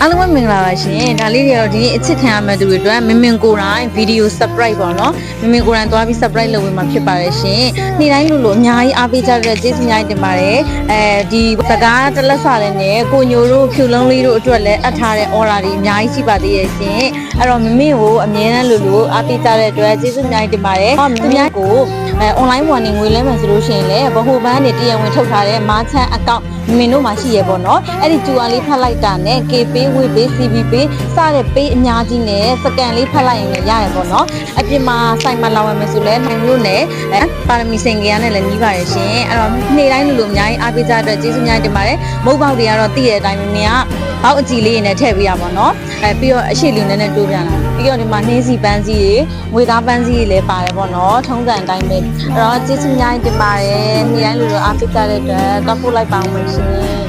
အားလုံးပဲမင်္ဂလာပါရှင်ဒါလေးတွေကတော့ဒီနေ့အချစ်ခံရမယ့်သူတွေအတွက်မင်မင်ကိုယ်တိုင်ဗီဒီယို surprise ပေါ့နော်မင်မင်ကိုယ်တိုင်သွားပြီး surprise လုပ်ပေးမှာဖြစ်ပါတယ်ရှင်နေ့တိုင်းလို့လို့အများကြီးအားပေးကြတဲ့ကျေးဇူးများကြီးတင်ပါတယ်အဲဒီစကားတစ်လက်စာလေးနဲ့ကိုညိုတို့ဖြူလုံးလေးတို့အတွက်လည်းအပ်ထားတဲ့ order တွေအများကြီးရှိပါသေးရဲ့ရှင်အဲ့တော့မမင်းကိုအမြဲတမ်းလို့လို့အားပေးကြတဲ့အတွက်ကျေးဇူးများကြီးတင်ပါတယ်ဟောသူများကိုအဲ online ဝန်နေငွေလဲမယ်ဆိုလို့ရှိရင်လည်းဗဟိုဘဏ်နဲ့တရားဝင်ထုတ်ထားတဲ့မာချန် account မင်းတို့မှာရှိရပေါ့နော်အဲ့ဒီ QR လေးဖတ်လိုက်တာနဲ့ KP Web Pay CB Pay စတဲ့ pay အများကြီးနဲ့စကန်လေးဖတ်လိုက်ရင်လည်းရတယ်ပေါ့နော်အပြင်မှာစိုက်မလာဝင်မယ်ဆိုလဲနိုင်လို့နဲ့အဲပါရမီစင်ကရနဲ့လည်းညီးပါရရှင်အဲ့တော့နေ့တိုင်းလိုလိုအများကြီးအားပေးကြတဲ့အတွက်ကျေးဇူးများတင်ပါတယ်မုတ်ပေါက်တွေကတော့တည့်တဲ့အတိုင်းမင်းကဘောက်အကြည့်လေးနဲ့ထည့်ပေးရပါတော့အဲပြီးတော့အရှိလေးနဲ့နဲ့တိုးပြန်လာပြီးတော့ဒီမှာနှင်းစီပန်းစီတွေငွေသားပန်းစီတွေလည်းပါတယ်ပေါ့နော်ထုံးစံအတိုင်းပဲအဲ့တော့ကျေးဇူးများတင်ပါတယ်နေ့တိုင်းလိုလိုအားပေးကြတဲ့အတွက်တော့ပို့လိုက်ပါဦးမယ်ရှင်